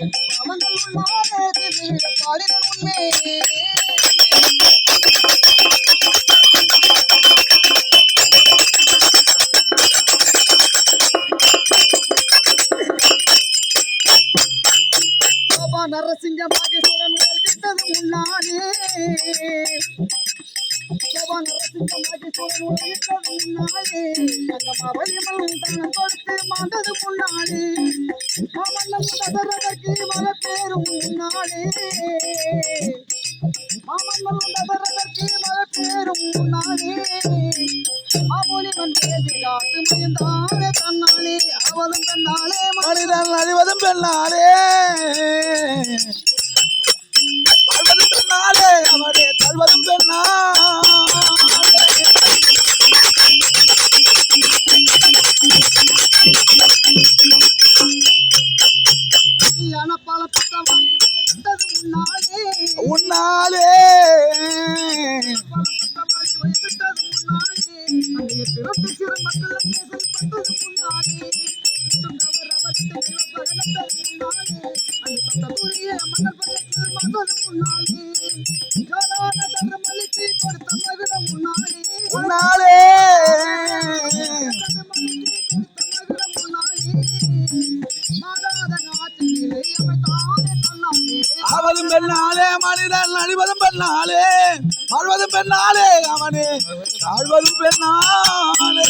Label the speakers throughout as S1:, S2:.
S1: அவங்கள் உண்மை நரசிங்க மாகேஸ்வரன் உடல் கிட்டது முன்னாலே நரசிங்க மாகேஸ்வரன் உடல் கிட்டது முன்னாலே வலிமல் தனம் கொடுத்து மாண்டது முன்னாலே மாமல்லம் ததரதற்கு மல பேரும் முன்னாலே மாமல்லம் ததரதற்கு மல பேரும் முன்னாலே மாமுனிவன் பேதி காத்து மயந்தானே தன்னாலே அவளும் தன்னாலே
S2: மனிதன் அழிவதும் பெண்ணாலே வாழ்வதும் பெண்ணாலே அவனே தள்வதும் பெண்ணா
S1: மதியான பல பத்தவாளி எடுத்தது முன்னாலே
S2: உன்னாலே.
S1: முன்னாலே பிறந்து சிறு
S2: பெண்ணாலே மனிதன் அழிவதும் பெண்ணாலே வாழ்வதும் பெண்ணாலே அவனே தாழ்வதும் பெண்ணாலே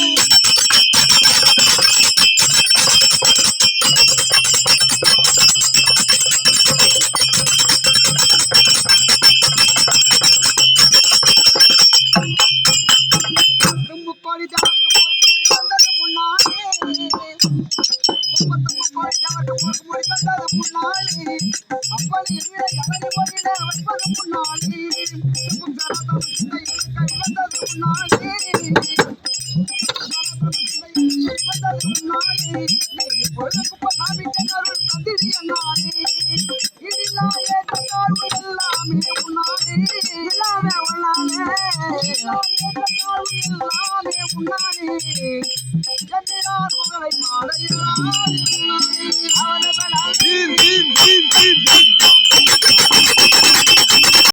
S2: Thank you.
S1: உன்னாலே